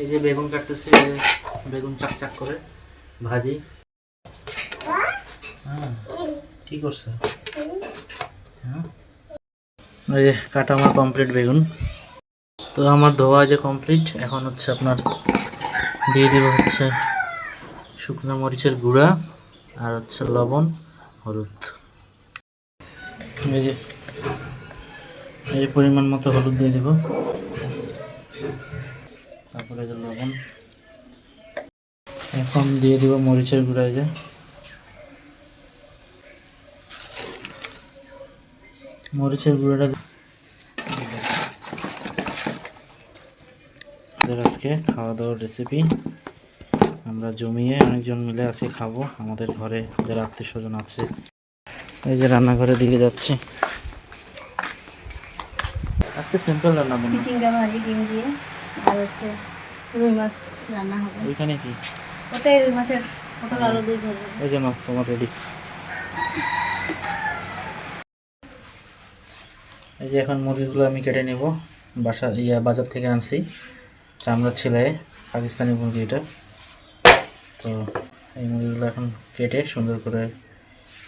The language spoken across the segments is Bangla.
এই যে বেগুন কাটতেছি বেগুন চাক চাক করে ভাজি। হ্যাঁ কি করছ? হ্যাঁ এই যে কাটা আমার কমপ্লিট বেগুন। তো আমার ধোয়া যে কমপ্লিট এখন হচ্ছে আপনার দিয়ে দেবো হচ্ছে শুকনো মরিচের গুঁড়া আর হচ্ছে লবণ হলুদ। এই যে এই পরিমাণ মতো হলুদ দিয়ে দেবো। তারপরে যে লবণ। এখন দিয়ে দেবো মরিচের গুঁড়া যে। মরিচের গুঁড়োটা আজকে খাওয়া দাওয়ার রেসিপি আমরা জমিয়ে অনেকজন মিলে আজকে খাব। আমাদের ঘরে যারা আত্মীয় স্বজন আছে, এই যে রান্নাঘরে দিকে যাচ্ছি। আজকে সিম্পল রান্না চিচিঙ্গা ভাজি, ডিম দিয়ে। আর হচ্ছে রুই মাছ রান্না হবে। ওইখানে কি? ওটাই রুই মাছের পটল আলু দিয়ে ঝোল হবে। ওই জন্য তোমার রেডি এই যে এখন মুরগিগুলো আমি কেটে নেব। বাসা ইয়া বাজার থেকে আনছি। চামড়া ছেলে পাকিস্তানি মুরগি এটা। তো এই মুরগিগুলো এখন কেটে সুন্দর করে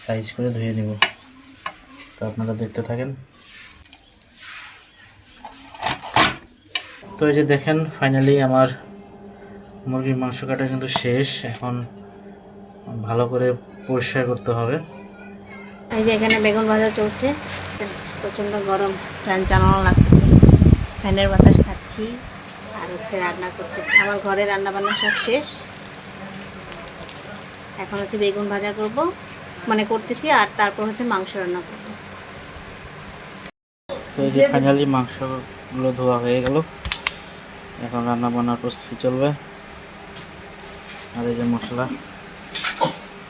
সাইজ করে ধুয়ে নেব। তো আপনারা দেখতে থাকেন। তো এই যে দেখেন ফাইনালি আমার মুরগির মাংস কাটা কিন্তু শেষ। এখন ভালো করে পরিষ্কার করতে হবে। এই যে এখানে বেগুন ভাজা চলছে। প্রচণ্ড গরম ফ্যান চালানো লাগতেছে। ফ্যানের বাতাস খাচ্ছি আর হচ্ছে রান্না করতেছি। আমার ঘরে রান্না বান্না সব শেষ। এখন হচ্ছে বেগুন ভাজা করব মানে করতেছি আর তারপর হচ্ছে মাংস রান্না করব। তো এই যে ফাইনালি মাংসগুলো ধোয়া হয়ে গেল। এখন রান্না বান্নার প্রস্তুতি চলবে। আর এই যে মশলা,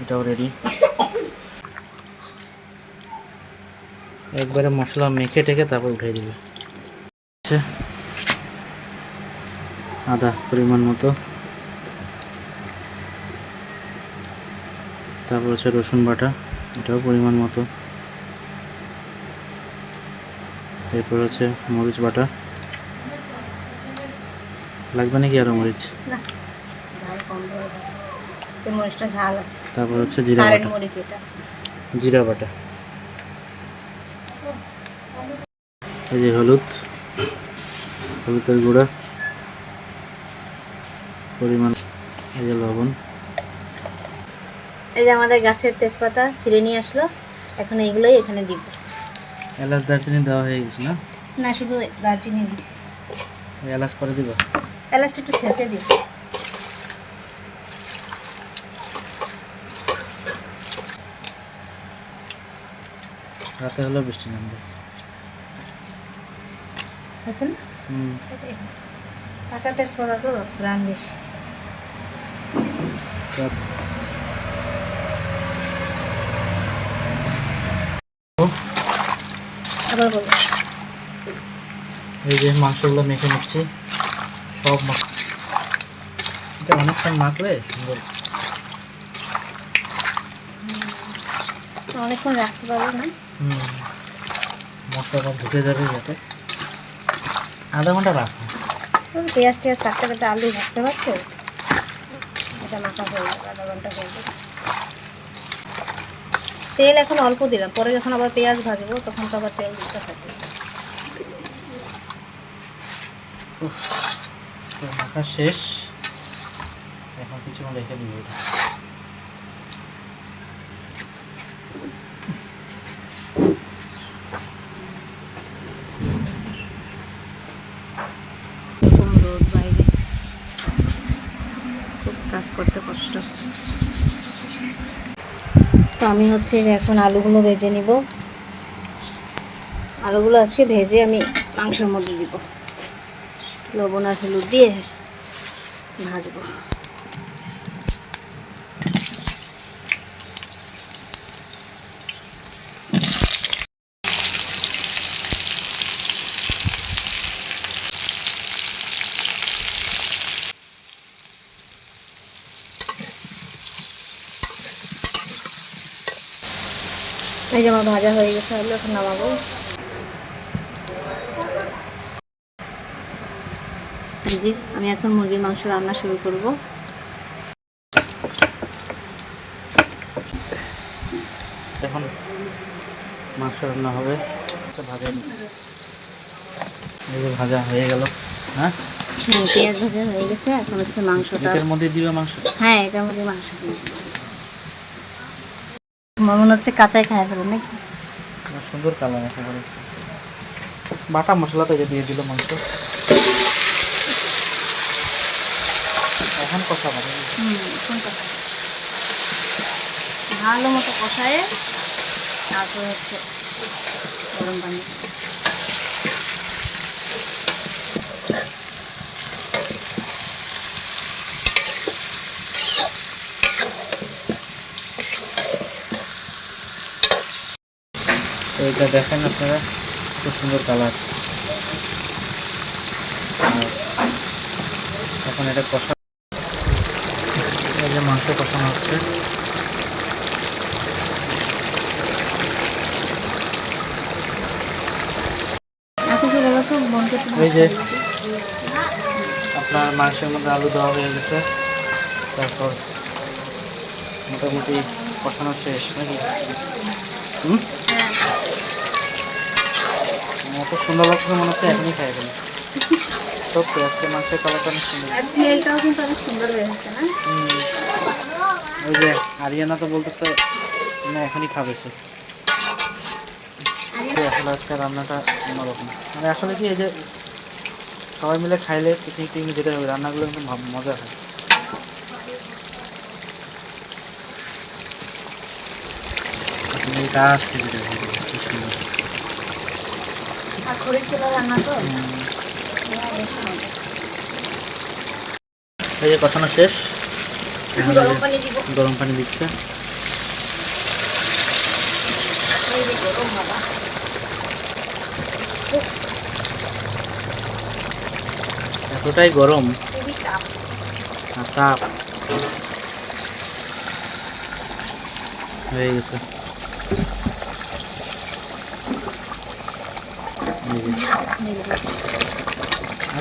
এটাও রেডি একবারে মশলা মেখে টেকে তারপর উঠিয়ে দিবে। আচ্ছা আদা পরিমাণ মতো। তারপর হচ্ছে রসুন বাটা, এটাও পরিমাণ মতো। এরপর হচ্ছে মরিচ বাটা। লাগবে নাকি আরও মরিচ? না। মরিচটা ঝাল আছে। তারপর হচ্ছে জিরা বাটা। মরিচ এটা। জিরা বাটা। এই যে হলুদ। হলুদের গুঁড়া। পরিমাণ। এই যে লবণ। এই যে আমাদের গাছের তেজপাতা ছিঁড়ে নিয়ে আসলো। এখন এইগুলোই এখানে দিব। এলাচ দারচিনি দেওয়া হয়ে গেছে না? না শুধু দারচিনি দিস এলাচ পরে দিব? এলাচটা একটু ছেঁচে দিই। রাতে হলেও বৃষ্টি নামবে। হয়েছে না? হুম। কাঁচা তেজপাতা তো গ্রাম বেশি। রাত- আবার বলো। এই যে মাংসগুলো মেখে নিচ্ছি। সব মাখ এটা অনেকক্ষণ মাখলে সুন্দর। অনেকক্ষণ রাখতে পারব না? হুম। মশলাটা ঢুকে যাবে যাতে। আধা ঘণ্টা রাখো। পেঁয়াজ টেয়াজ কাটতে কাটতে আলু ভাজতে পারছ এটা মাখা হয়ে যাবে আধা ঘণ্টা হয়ে যাবে। তেল এখন অল্প দিলাম পরে যখন আবার পেঁয়াজ ভাজবো তখন তো আবার তেল দিতে থাকবে তো শেষ। এখন কিছুক্ষণ রেখে দিব এটা। কাজ করতে কষ্ট। তো আমি হচ্ছে এখন আলুগুলো ভেজে নিব। আলুগুলো আজকে ভেজে আমি মাংসের মধ্যে দিব। লবণ আর হলুদ দিয়ে ভাজবো। এই যে আমার ভাজা হয়ে গেছে এখন নামাবো। যে আমি এখন মুরগির মাংস রান্না শুরু করব। এখন মাংস রান্না হবে। ভাজা এই যে ভাজা হয়ে গেল হ্যাঁ? পেঁয়াজ ভাজা হয়ে গেছে এখন হচ্ছে মাংসটা মধ্যে দিবে মাংস? হ্যাঁ এটার মধ্যে মাংস মনে হচ্ছে কাঁচাই খায় ফেলে নাকি? সুন্দর কালার একেবারে বাটা মশলা তো দিয়ে দিল মাংস। এখন কষা হবে হুম এখন কষা। ভালো মতো কষায় তারপর হচ্ছে গরম পানি। এটা দেখেন আপনারা খুব সুন্দর কালার। এখন এটা কষা এই যে মাংস কষানো হচ্ছে। এই যে, আপনার মাংসের মধ্যে আলু দেওয়া হয়ে গেছে। তারপর মোটামুটি কষানো শেষ, নাকি? হুম? এত সুন্দর লাগছে মনে হচ্ছে এখনই খাই সত্যি আজকে মাংসের কালারটা অনেক সুন্দর। আর স্মেলটাও কিন্তু অনেক সুন্দর হয়ে গেছে না? ওই যে আরিয়ানা তো বলতেছে না এখনই খাবে সে। আসলে আজকে রান্নাটা অন্যরকম। মানে আসলে কি এই যে সবাই মিলে খাইলে পিকনিক টিকনিক যেতে হবে রান্নাগুলো কিন্তু মজা হয়। গাছ থেকে কি সুন্দর। আর খড়ির চুলা রান্না তো। এই যে কষানো শেষ। গরম পানি দিচ্ছে। এতটাই গরম। তাপ। হয়ে গেছে। এই যে।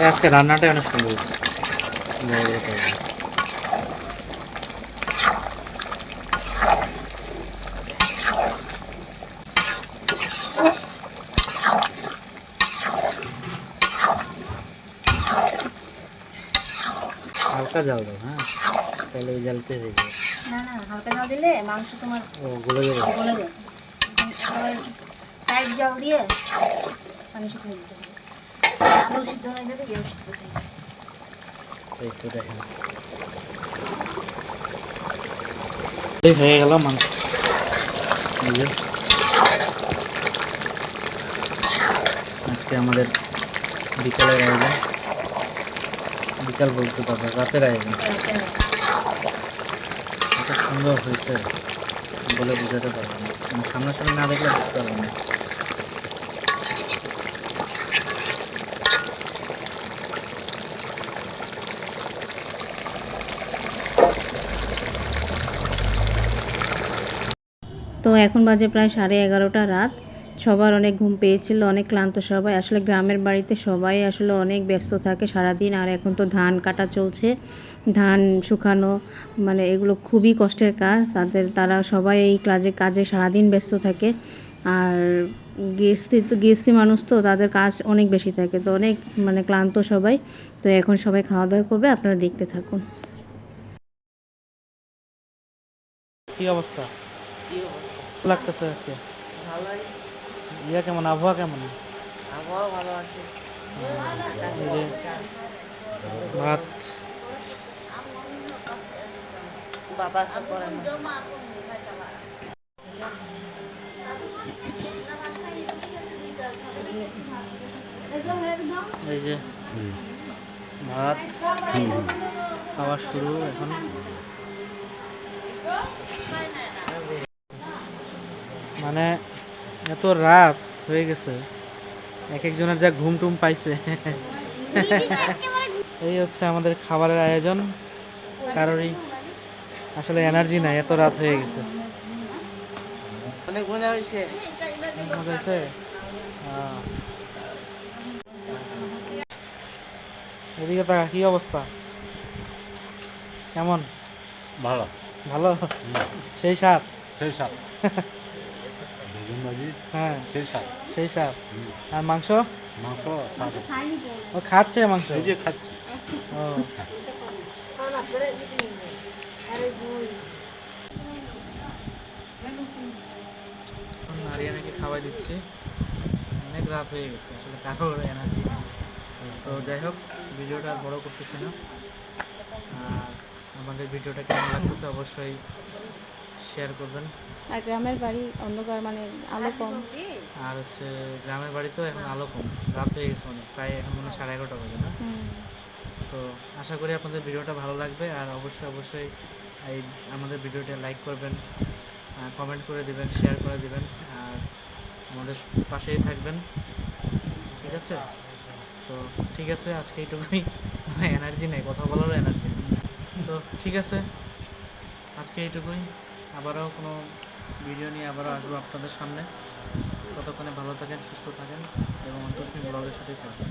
আজকে রান্নাটাই অনেক সুন্দর করে। হালকা জাল দাও হ্যাঁ? তাহলে ওই জালতে হয়ে যাবে। না না হালকা জাল দিলে মাংস তোমার ও গলে যাবে। গলে একেবারে টাইট জাল দিয়ে পানি শুকিয়ে দিতে হবে আলু হয়ে গেল আজকে আমাদের বিকালের আয়োজন। বিকাল বলছে দাদা রাতের আয়োজন। সুন্দর হয়েছে, বলে বোঝাতে পারব না। মানে সামনাসামনি না দেখলে বুঝতে পারব না। তো এখন বাজে প্রায় সাড়ে এগারোটা রাত। সবার অনেক ঘুম পেয়েছিল অনেক ক্লান্ত সবাই। আসলে গ্রামের বাড়িতে সবাই আসলে অনেক ব্যস্ত থাকে সারাদিন আর এখন তো ধান কাটা চলছে। ধান শুকানো মানে এগুলো খুবই কষ্টের কাজ। তাদের তারা সবাই এই কাজে কাজে সারাদিন ব্যস্ত থাকে। আর গৃহস্থী তো গৃহস্থী মানুষ তো তাদের কাজ অনেক বেশি থাকে। তো অনেক মানে ক্লান্ত সবাই। তো এখন সবাই খাওয়া দাওয়া করবে আপনারা দেখতে থাকুন। কি অবস্থা? লাগতেছে আজকে? ইয়া কেমন আবহাওয়া কেমন? আবহাওয়া ভালো আছে। ভাত। বাবা সব করে এই যে ভাত। খাওয়া শুরু এখন। মানে এত রাত হয়ে গেছে। এক একজনের যা ঘুম টুম পাইছে। এই হচ্ছে আমাদের খাবারের আয়োজন। কারোরই আসলে এনার্জি নাই এত রাত হয়ে গেছে। অনেক মজা হয়েছে। মজা হয়েছে? এদিকে টাকা কি অবস্থা? কেমন? ভালো। ভালো? সেই সাপ সেই ভাজি হ্যাঁ। সেই সাপ সেই সাপ আর মাংস? মাংস ও খাচ্ছে মাংস? এই যে খাচ্ছি। ও। আরিয়ানাকে খাওয়াই দিচ্ছি। অনেক রাত হয়ে গেছে আসলে কারোর এনার্জি তো যাই হোক ভিডিওটা আর বড় করতেছি না। আর আমাদের ভিডিওটা কেমন লাগতেছে অবশ্যই শেয়ার করবেন। আর গ্রামের বাড়ি অন্ধকার মানে আলো কম। আর হচ্ছে গ্রামের বাড়ি তো এখন আলো কম রাত হয়ে গেছে অনেক প্রায় এখন মনে সাড়ে এগারোটা বাজে না? তো আশা করি আপনাদের ভিডিওটা ভালো লাগবে আর অবশ্যই অবশ্যই এই আমাদের ভিডিওটা লাইক করবেন কমেন্ট করে দিবেন শেয়ার করে দিবেন আর আমাদের পাশেই থাকবেন ঠিক আছে? তো ঠিক আছে আজকে এইটুকুই। এনার্জি নেই কথা বলারও এনার্জি তো ঠিক আছে আজকে এইটুকুই। আবারও কোনো ভিডিও নিয়ে আবারও আসব আপনাদের সামনে। ততক্ষণে ভালো থাকেন, সুস্থ থাকেন এবং অন্তর্মি ব্লগের সাথে থাকবেন